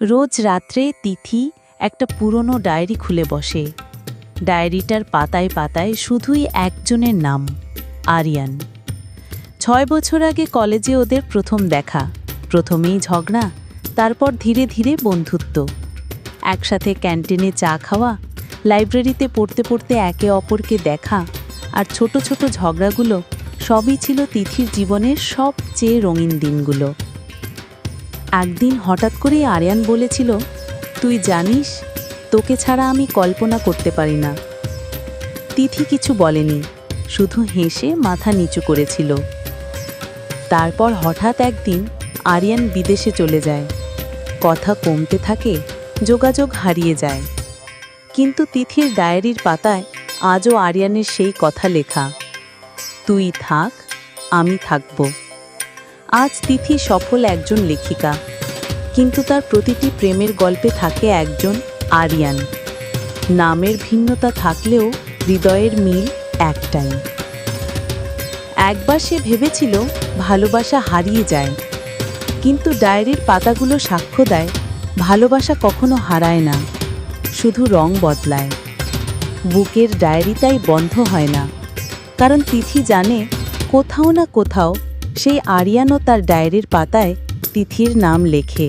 রোজ রাত্রে তিথি একটা পুরনো ডায়েরি খুলে বসে। ডায়েরিটার পাতায় পাতায় শুধুই একজনের নাম, আরিয়ান। ছয় বছর আগে কলেজে ওদের প্রথম দেখা। প্রথমেই ঝগড়া, তারপর ধীরে ধীরে বন্ধুত্ব। একসাথে ক্যান্টিনে চা খাওয়া, লাইব্রেরিতে পড়তে পড়তে একে অপরকে দেখা আর ছোট ছোট ঝগড়াগুলো সবই ছিল তিথির জীবনের সবচেয়ে রঙিন দিনগুলো। একদিন হঠাৎ করেই আরিয়ান বলেছিল, তুই জানিস, তোকে ছাড়া আমি কল্পনা করতে পারি না। তিথি কিছু বলেনি, শুধু হেসে মাথা নিচু করেছিল। তারপর হঠাৎ একদিন আরিয়ান বিদেশে চলে যায়। কথা কমতে থাকে, যোগাযোগ হারিয়ে যায়। কিন্তু তিথির ডায়েরির পাতায় আজও আরিয়ানের সেই কথা লেখা, তুই থাক, আমি থাকব। আজ তিথি সফল একজন লেখিকা। কিন্তু তার প্রতিটি প্রেমের গল্পে থাকে একজন আরিয়ান। নামের ভিন্নতা থাকলেও হৃদয়ের মিল একটাই। একবার সে ভেবেছিল ভালোবাসা হারিয়ে যায়। কিন্তু ডায়েরির পাতাগুলো সাক্ষ্য দেয়, ভালোবাসা কখনো হারায় না, শুধু রং বদলায়। বুকের ডায়েরি তাই বন্ধ হয় না, কারণ তিথি জানে কোথাও না কোথাও সেই আরিয়ানও তার ডায়েরির পাতায় তিথির নাম লেখে।